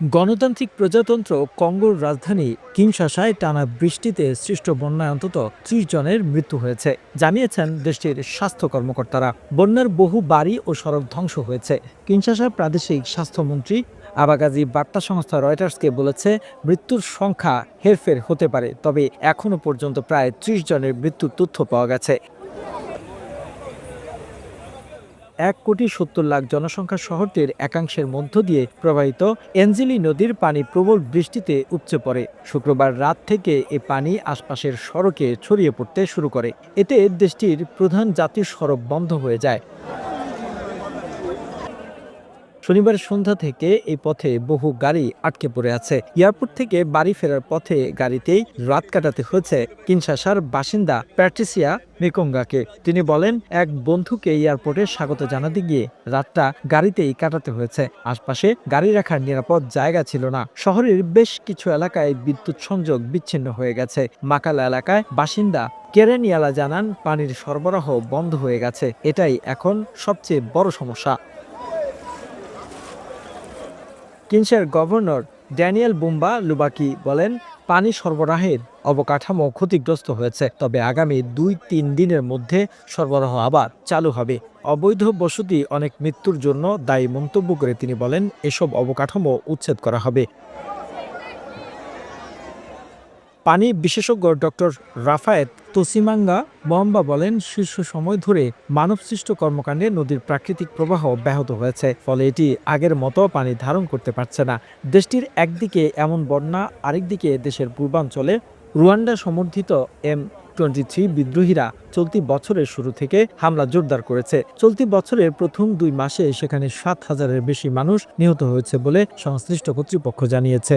গণতান্ত্রিক প্রজাতন্ত্র কঙ্গোর রাজধানী কিনশাসায় টানা বৃষ্টিতে সৃষ্ট বন্যায় অন্তত ত্রিশ জনের মৃত্যু হয়েছে। জানিয়েছেন দেশটির স্বাস্থ্য কর্মকর্তারা। বন্যার বহু বাড়ি ও সড়ক ধ্বংস হয়েছে। কিনশাসার প্রাদেশিক স্বাস্থ্যমন্ত্রী আবাগাজি বার্তা সংস্থা রয়টার্সকে বলেছে, মৃত্যুর সংখ্যা হেরফের হতে পারে, তবে এখনও পর্যন্ত প্রায় ত্রিশ জনের মৃত্যুর তথ্য পাওয়া গেছে। এক কোটি সত্তর লাখ জনসংখ্যা শহরটির একাংশের মধ্য দিয়ে প্রবাহিত এঞ্জেলি নদীর পানি প্রবল বৃষ্টিতে উপচে পড়ে। শুক্রবার রাত থেকে এ পানি আশপাশের সড়কে ছড়িয়ে পড়তে শুরু করে। এতে দেশটির প্রধান জাতীয় সড়ক বন্ধ হয়ে যায়। শনিবার সন্ধ্যা থেকে এই পথে বহু গাড়ি আটকে পড়ে আছে। এয়ারপোর্ট থেকে বাড়ি ফেরার পথে গাড়িতেই রাত কাটাতে হয়েছে কিনশাসার বাসিন্দা প্যাট্রিসিয়া মেকঙ্গাকে। তিনি বলেন, এক বন্ধুকে এয়ারপোর্টে স্বাগত জানাতে গিয়ে রাতটা গাড়িতেই কাটাতে হয়েছে। আশপাশে গাড়ি রাখার নিরাপদ জায়গা ছিল না। শহরের বেশ কিছু এলাকায় বিদ্যুৎ সংযোগ বিচ্ছিন্ন হয়ে গেছে। মাকালা এলাকায় বাসিন্দা কেরেনিয়ালা জানান, পানির সরবরাহ বন্ধ হয়ে গেছে। এটাই এখন সবচেয়ে বড় সমস্যা। কিনসার গভর্নর ড্যানিয়েল বুম্বা লুবাকি বলেন, পানি সরবরাহের অবকাঠামো ক্ষতিগ্রস্ত হয়েছে, তবে আগামী দুই তিন দিনের মধ্যে সরবরাহ আবার চালু হবে। অবৈধ বসতি অনেক মৃত্যুর জন্য দায়ী মন্তব্য করে তিনি বলেন, এসব অবকাঠামো উচ্ছেদ করা হবে। পানি বিশেষজ্ঞ ডক্টর রাফায়েত তোসিমাঙ্গা বহম্বা বলেন, শীর্ষ সময় ধরে মানবসৃষ্ট কর্মকাণ্ডে নদীর প্রাকৃতিক প্রবাহ ব্যাহত হয়েছে, ফলে এটি আগের মতো পানি ধারণ করতে পারছে না। দেশটির একদিকে এমন বন্যা, আরেকদিকে দেশের পূর্বাঞ্চলে রুয়ান্ডা সমর্থিত এম টোয়েন্টি থ্রি বিদ্রোহীরা চলতি বছরের শুরু থেকে হামলা জোরদার করেছে। চলতি বছরের প্রথম দুই মাসে সেখানে সাত হাজারের বেশি মানুষ নিহত হয়েছে বলে সংশ্লিষ্ট কর্তৃপক্ষ জানিয়েছে।